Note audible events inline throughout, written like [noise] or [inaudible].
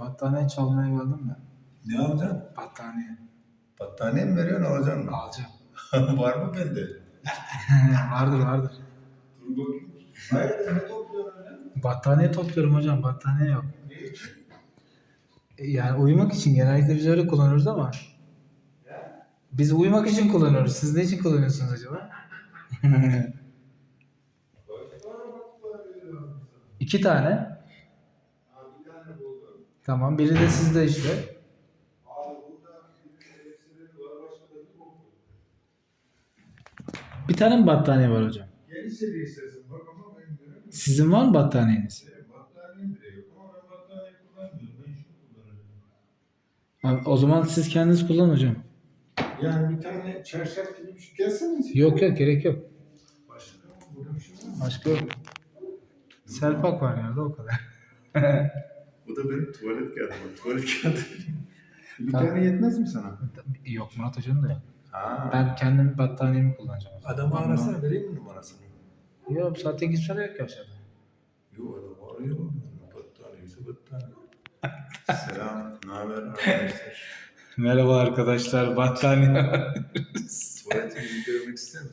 battaniye çalmaya geldim de. Ne yapacaksın? Battaniye. Battaniye mi veriyorsun alacaksın mı? Alacağım. [laughs] Var mı bende? [laughs] vardır vardır. Dur bakayım. Hayır ne topluyorsun öyle? Battaniye topluyorum hocam. Battaniye yok. Ne için? E, Yani uyumak için genellikle biz öyle kullanıyoruz ama. Biz uyumak için kullanıyoruz. Siz ne için kullanıyorsunuz acaba? [laughs] İki tane. Ha, bir tane buldum. Tamam. Biri de sizde işte. Abi burada bir tane mi battaniye var hocam? Yeni seri istersen bak ama ben göremiyorum. Sizin var mı battaniyeniz? Benim Battaniyem bile yok ama ben battaniye kullanmıyorum. Ben şunu kullanıyorum. Ha, O zaman siz kendiniz kullanın hocam. Yani bir tane çarşaf gibi bir şey gelsene. Yok yok gerek yok. Başka? Burada bir şey var mı? Başka yok. Selpak var yerde o kadar. [laughs] Bu da benim tuvalet kağıdım. Tuvalet kağıdı. [laughs] bir Tamam. tane yetmez mi sana? Yok Murat Hoca'nın da yok. Ha. Ben kendim battaniyemi kullanacağım. Adamı Ama- arasana vereyim mi numarasını? Yok zaten kimse yok ki aşağıda. Yok adam arıyor mu? Battaniyesi battaniye. [laughs] Selam. Ne haber arkadaşlar? [laughs] Merhaba arkadaşlar battaniye. Tuvaletimizi görmek ister misin?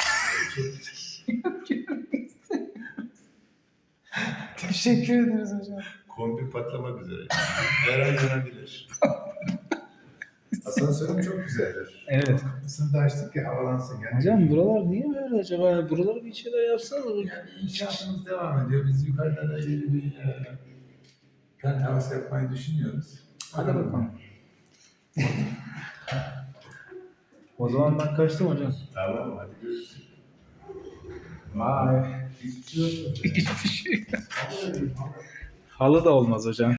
Teşekkür ederiz hocam. Kombi patlamak üzere. Her an yanabilir. Asansörüm çok güzeldir. Evet. Kapısını da açtık ki havalansın. Yani. Hocam buralar niye böyle acaba? Buralara bir şeyler yapsanız. Yani inşaatımız devam ediyor. Biz yukarıda da yeni bir e, penthouse yapmayı düşünüyoruz. Hadi bakalım. o zaman ben kaçtım hocam. Tamam hadi görüşürüz. Hiçbir şey yok. Hiçbir şey. Halı da olmaz hocam.